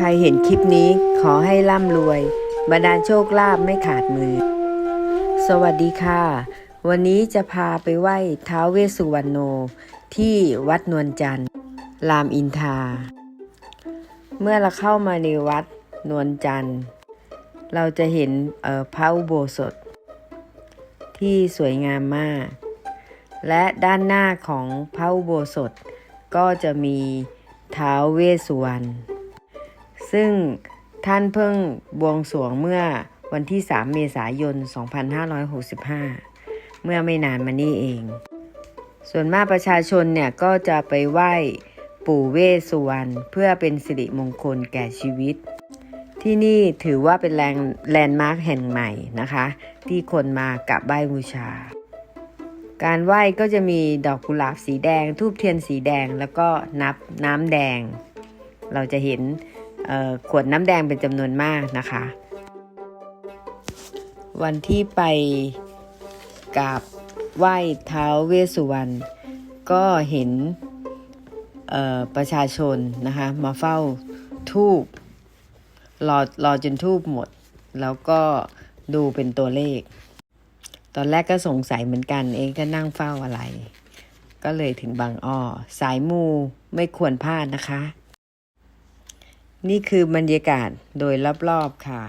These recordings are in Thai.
ครเห็นคลิปนี้ขอให้ร่ำรวยบรรดาลโชคลาภไม่ขาดมือ สวัสดีค่ะ วันนี้จะพาไปไหว้ท้าวเวสสุวรรณโนที่วัดนวลจันทร์รามอินทราเมื่อเราเข้ามาในวัดนวลจันทร์ เราจะเห็นออพระอุโบสถ ที่สวยงามมาก และด้านหน้าของพระอุโบสถก็จะมีท้าวเวสสุวรรณ ซึ่งท่านเพิ่งบวงสรวงเมื่อวันที่ 3 เมษายน 2565 เมื่อไม่นานมานี้เอง ส่วนมากประชาชนเนี่ยก็จะไปไหว้ปู่เวสสุวรรณเพื่อเป็นสิริมงคลแก่ชีวิต ที่นี่ถือว่าเป็นแลนด์แลนด์มาร์คแห่งใหม่นะคะ ที่คนมากราบไหว้บูชา การไหว้ก็จะมีดอกกุหลาบสีแดง ทูบเทียนสีแดงแล้วก็นับน้ำแดง เราจะเห็น ขวดน้ำแดงเป็นจำนวนมากนะคะ วันที่ไปกราบไหว้เท้าเวสุวรรณก็เห็นประชาชนนะคะมาเฝ้าทูบรอรอจนทูบหมด แล้วก็ดูเป็นตัวเลข ตอนแรกก็สงสัยเหมือนกันเองก็นั่งเฝ้าอะไร ก็เลยถึงบางอ้อสายมูไม่ควรพลาดนะคะ นี่คือบรรยากาศโดยรอบๆค่ะ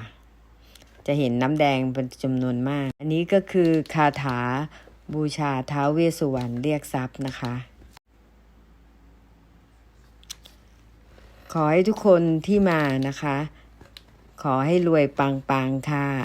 จะเห็นน้ำแดงเป็นจำนวนมาก อันนี้ก็คือคาถาบูชาท้าวเวสสุวรรณเรียกทรัพย์นะคะ ขอให้ทุกคนที่มานะคะ ขอให้รวยปังๆค่ะ